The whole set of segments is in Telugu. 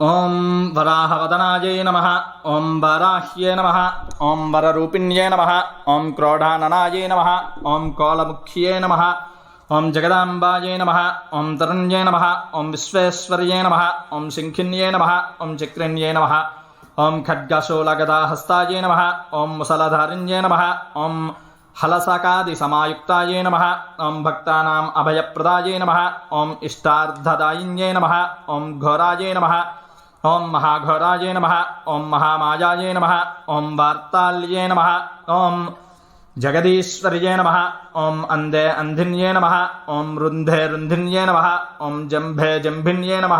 ఓం వరాహవదనాయై నమ ఓం వరాహ్యే నమ ఓం వరరూపిణ్యే నమ ఓం క్రోడాననాయై నమ ఓం కోలముఖ్యే నమ ఓం జగదాంబాయై నమ ఓం తరుణ్యే నమ ఓం విశ్వేశ్వర్యే నమ ఓం శంఖిన్యే నమ ఓం చక్రిణ్యే నమ ఓం ఖడ్గశూలగదాహస్తాయే నమ ఓం ముసలధారిణ్యే నమ ఓం హలసకాది హలసకాదిసమాయుక్తాయే నమ ఓం భక్తానాం అభయప్రదాయే నమ ఓం ఇష్టార్థదాయిన్యే నమ ఓం ఘోరాయే నమ ఓం మహాఘోరాయే నమ ఓం మహామాయాయే నమ ఓం వార్తాల్యే నమ ఓం జగదీశ్వర్యే నమ ఓం అందే అంధిన్యే నమ ఓం రుంధే రుంధిన్యే నమ ఓం జంభే జంభిన్యే నమ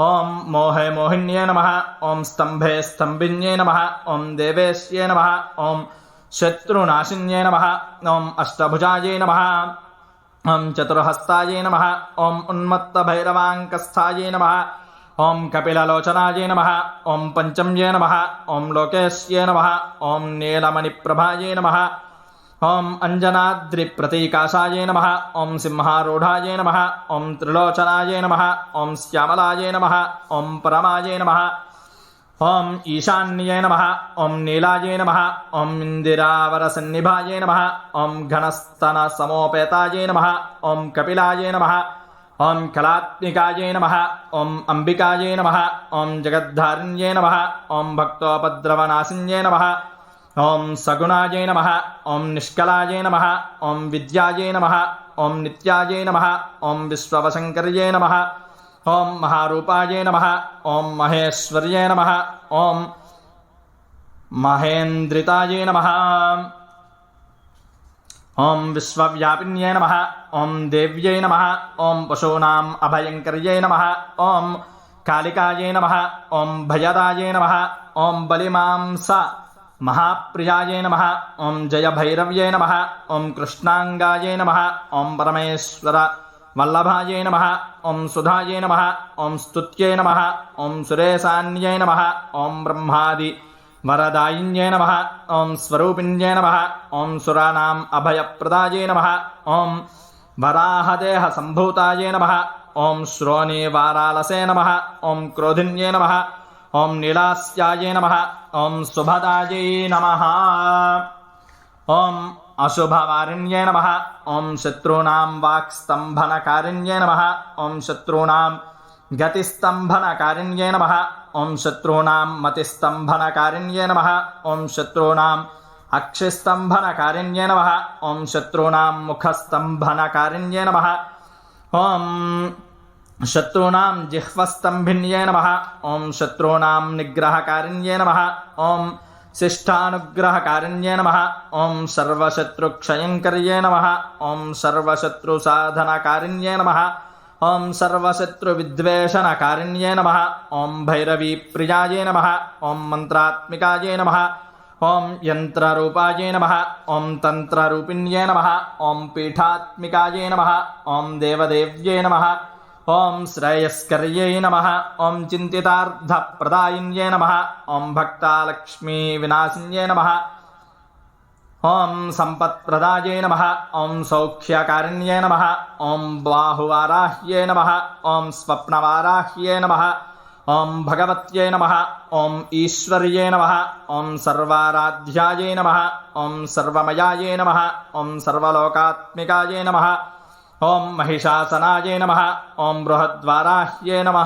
ఓం మోహే మోహిన్యే నమ ఓం స్తంభే స్తంభిన్యే నమ ఓం దేవేశ్యే నమ ఓం శత్రునాశిన్యే నమ ఓం అష్టభుజాయే నమ ఓం చతుర్హస్తాయే నమ ఓం ఉన్మత్తభైరవాంకస్థాయే నమ ఓం కపిలలోచనాయే నమ ఓం పంచమ్యే నమ ఓం లోకేశ్యే నమ ఓం నీలమణిప్రభాయే నమ ఓం అంజనాద్రిప్రతీకాశాయే నమ ఓం సింహారూఢాయే నమ ఓం త్రిలోచనాయే నమ ఓం శ్యామలాయే నమ ఓం పరమాయే నమ ఓం ఈశాన్యే నమ ఓం నీలాయే నమ ఓం ఇందిరావరసన్నిభాయే నమ ఓం ఘనస్తన సమోపేతాయే నమ ఓం కపిలాయే నమ ఓం కళాత్మికాయే నమ ఓం అంబికాయే నమ ఓం జగద్ధారిణ్యే నమ ఓం భక్తోపద్రవనాశిన్యే నమ ఓం సగుణాయే నమ ఓం నిష్కలాయే నమ ఓం విద్యాయే నమ ఓం నిత్యాయే నమ ఓం విశ్వవశంకర్యే నమ ఓం మహారూపాయే నమ ఓం మహేశ్వర్యే నమ ఓం మహేంద్రితాయే నమ ఓం విశ్వవ్యాపిన్యే నమ ఓం దేవ్యై నమ ఓం పశూనాం అభయంకర్యై నమ ఓం కాళికాయే నమ ఓం భయదాయే నమ ఓం బలిమాంస మహాప్రియాయే నమ ఓం జయభైరవ్యే నమ ఓం కృష్ణాంగాయే నమ ఓం పరమేశ్వర వల్లభాయే నమ ఓం సుధాయే నమ ఓం స్తుత్యై నమ ఓం సురేశాన్యై నమ ఓం బ్రహ్మాది వరదాయిన్యే నమ ఓం స్వరూపిణ్యే నమ ఓం సురానాం అభయప్రదాయే నమ ఓం వరాహదేహ సంభూతాయే నమ ఓం శ్రోణి వారాలసే నమ ఓం క్రోధిన్యే నమ ఓం నీలాస్యాయే నమ ఓం శుభదాయే నమ ఓం అశుభవారిణ్యే నమ ఓం శత్రూణాం వాక్స్తంభనకారిణ్యే నమ ఓం శత్రూణాం గతిస్తంభనకారిణ్యే నమ ఓం శత్రూణాం మతిస్తంభనకారిణ్యే నమ ఓం శత్రూణాం అక్షిస్తంభనకారిణ్యే నమ ఓం శత్రూణాం ముఖస్తంభనకారిణ్యే నమ ఓం శత్రూణాం జిహ్వస్తంభిన్యే నమ ఓం శత్రూణాం నిగ్రహకారిణ్యే నమ ఓం శిష్టానుగ్రహకారిణ్యే నమ ఓం సర్వశత్రుక్షయంకర్యే నమ ఓం సర్వశత్రుసాధనకారిణ్యే నమ ఓం సర్వశత్రువిద్వేషణకారిణ్యే నమ. ఓం భైరవీప్రియాయే నమ. ఓం మంత్రాత్మికాయే నమ. ఓం యంత్రరూపాయే నమ. ఓం తంత్రరూపిణ్యే నమ. ఓం పీఠాత్మికాయే నమ. ఓం దేవదేవ్యే నమ. ఓం శ్రేయస్కర్యై నమ. ఓం చింతితార్థప్రదాయిన్యే నమ. ఓం భక్తాలక్ష్మీ వినాశిన్యే నమ. ఓం సంపత్ప్రదాయే నమ ఓం సౌఖ్యకారిణ్యే నమ ఓం బాహువారాహ్యే నమ ఓం స్వప్నవారాహ్యే నమ ఓం భగవత్యే నమ ఓం ఈశ్వర్యే నమ ఓం సర్వారాధ్యాయే నమ ఓం సర్వమయాయే నమ ఓం సర్వలోకాత్మికాయే నమ ఓం మహిషాసనాయే నమ ఓం బృహద్వారాహ్యే నమ